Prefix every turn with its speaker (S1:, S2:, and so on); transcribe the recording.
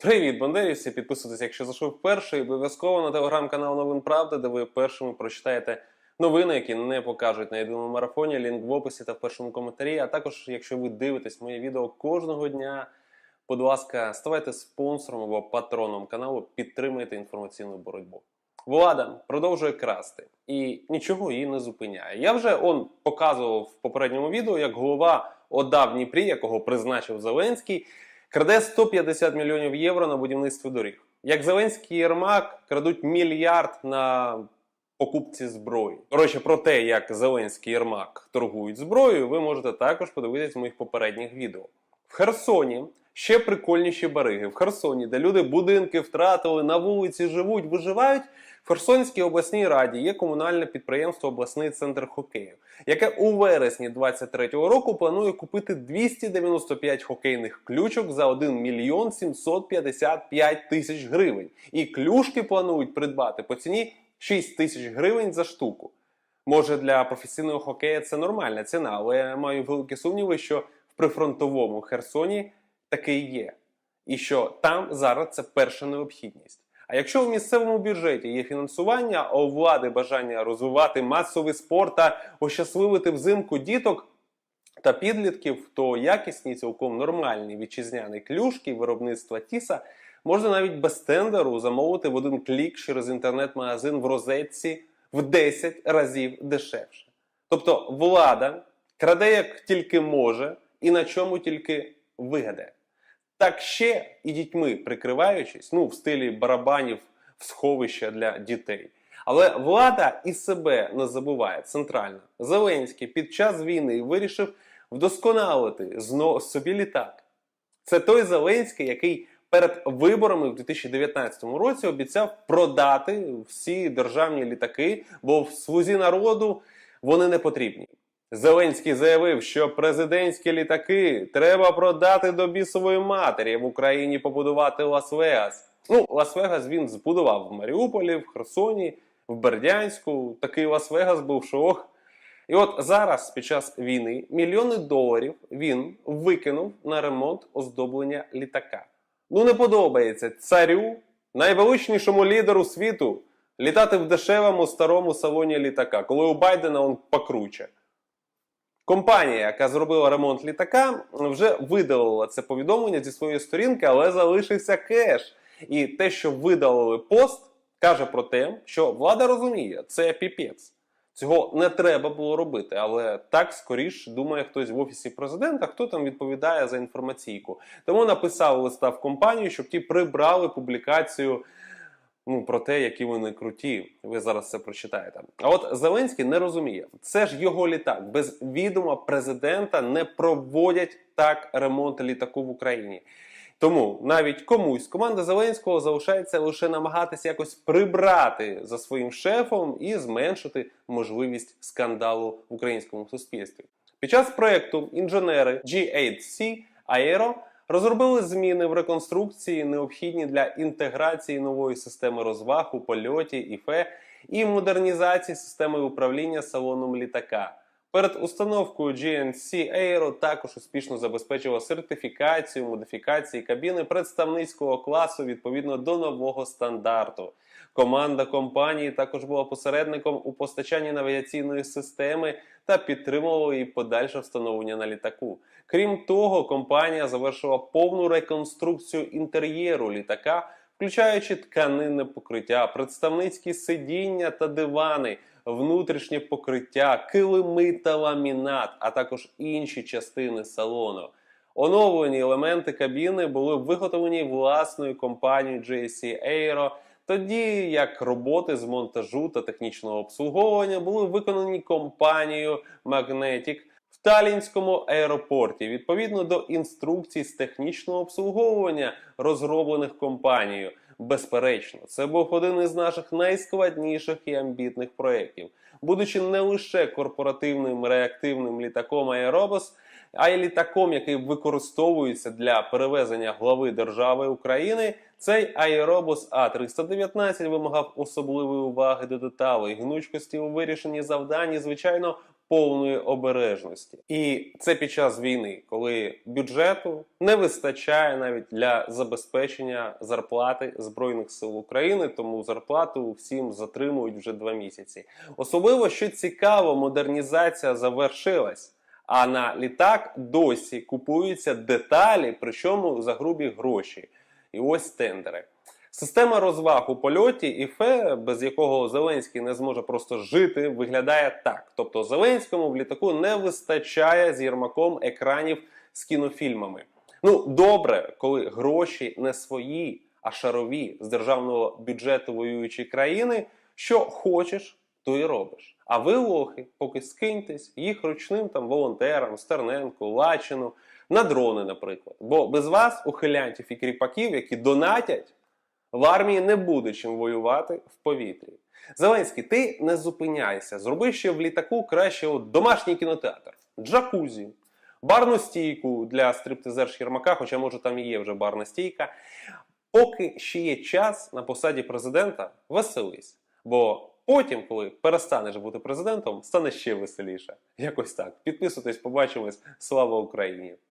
S1: Привіт, бандерівці! Підписуйтесь, якщо зайшов вперше, і обов'язково на телеграм-канал Новин Правда, де ви першими прочитаєте новини, які не покажуть на єдиному марафоні. Лінк в описі та в першому коментарі. А також, якщо ви дивитесь моє відео кожного дня, будь ласка, ставайте спонсором або патроном каналу, підтримуйте інформаційну боротьбу. Влада продовжує красти і нічого її не зупиняє. Я вже он показував в попередньому відео, як голова ОДА в Дніпрі, якого призначив Зеленський, краде 150 мільйонів євро на будівництво доріг. Як Зеленський і Єрмак крадуть мільярд на покупці зброї. Коротше, про те, як Зеленський і Єрмак торгують зброєю, ви можете також подивитись в моїх попередніх відео. В Херсоні ще прикольніші бариги. В Херсоні, де люди будинки втратили, на вулиці живуть, виживають. В Херсонській обласній раді є комунальне підприємство Обласний центр хокею, яке у вересні 23-го року планує купити 295 хокейних ключок за 1 мільйон 755 тисяч гривень. І клюшки планують придбати по ціні 6 тисяч гривень за штуку. Може, для професійного хокея це нормальна ціна, але я маю великі сумніви, що прифронтовому Херсоні таке є. І що там зараз це перша необхідність. А якщо в місцевому бюджеті є фінансування, а у влади бажання розвивати масовий спорт та ощасливити взимку діток та підлітків, то якісні цілком нормальні вітчизняні клюшки виробництва Тіса можна навіть без тендеру замовити в один клік через інтернет-магазин в розетці в 10 разів дешевше. Тобто влада краде як тільки може і на чому тільки вигадає. Так ще і дітьми прикриваючись, ну в стилі барабанів в сховища для дітей. Але влада і себе не забуває центрально. Зеленський під час війни вирішив вдосконалити зно собі літак. Це той Зеленський, який перед виборами в 2019 році обіцяв продати всі державні літаки, бо в слузі народу вони не потрібні. Зеленський заявив, що президентські літаки треба продати до бісової матері в Україні побудувати Лас-Вегас. Ну, Лас-Вегас він збудував в Маріуполі, в Херсоні, в Бердянську. Такий Лас-Вегас був шох. І от зараз, під час війни, мільйони доларів він викинув на ремонт оздоблення літака. Ну не подобається царю, найвеличнішому лідеру світу, літати в дешевому старому салоні літака, коли у Байдена он покруче. Компанія, яка зробила ремонт літака, вже видалила це повідомлення зі своєї сторінки, але залишився кеш. І те, що видалили пост, каже про те, що влада розуміє, це піпець. Цього не треба було робити, але так скоріш думає хтось в офісі президента, хто там відповідає за інформаційку. Тому написав листа в компанію, щоб ті прибрали публікацію ну, про те, які вони круті. Ви зараз це прочитаєте. А от Зеленський не розуміє, це ж його літак. Без відома президента не проводять так ремонт літаку в Україні. Тому навіть комусь команда Зеленського залишається лише намагатися якось прибрати за своїм шефом і зменшити можливість скандалу в українському суспільстві. Під час проекту інженери G8C Aero розробили зміни в реконструкції, необхідні для інтеграції нової системи розваг у польоті ІФЕ і модернізації системи управління салоном літака. Перед установкою GNC Aero також успішно забезпечила сертифікацію модифікації кабіни представницького класу відповідно до нового стандарту. Команда компанії також була посередником у постачанні навігаційної системи та підтримувала її подальше встановлення на літаку. Крім того, компанія завершила повну реконструкцію інтер'єру літака, включаючи тканинне покриття, представницькі сидіння та дивани внутрішнє покриття, килими та ламінат, а також інші частини салону. Оновлені елементи кабіни були виготовлені власною компанією JC Aero, тоді як роботи з монтажу та технічного обслуговування були виконані компанією Magnetic Талінському аеропорті відповідно до інструкцій з технічного обслуговування, розроблених компанією. Безперечно, це був один із наших найскладніших і амбітних проєктів. Будучи не лише корпоративним реактивним літаком Аеробус, а й літаком, який використовується для перевезення глави держави України, цей Аеробус А319 вимагав особливої уваги до деталей, гнучкості у вирішенні завдань і, звичайно, повної обережності. І це під час війни, коли бюджету не вистачає навіть для забезпечення зарплати Збройних сил України, тому зарплату всім затримують вже два місяці. Особливо що цікаво, модернізація завершилась. А на літак досі купуються деталі, причому за грубі гроші. І ось тендери. Система розваг у польоті і фе, без якого Зеленський не зможе просто жити, виглядає так. Тобто Зеленському в літаку не вистачає з Єрмаком екранів з кінофільмами. Ну, добре, коли гроші не свої, а шарові з державного бюджету воюючої країни, що хочеш, то і робиш. А ви, лохи, поки скиньтесь їх ручним там волонтерам, Стерненку, Лачину, на дрони, наприклад. Бо без вас, ухилянтів і кріпаків, які донатять, в армії не буде чим воювати в повітрі. Зеленський, ти не зупиняйся. Зроби ще в літаку краще от домашній кінотеатр, джакузі, барну стійку для стриптизерш Єрмака, хоча може там і є вже барна стійка. Поки ще є час на посаді президента, веселись. Бо потім, коли перестанеш бути президентом, стане ще веселіше. Якось так. Підписуйтесь, побачимось. Слава Україні!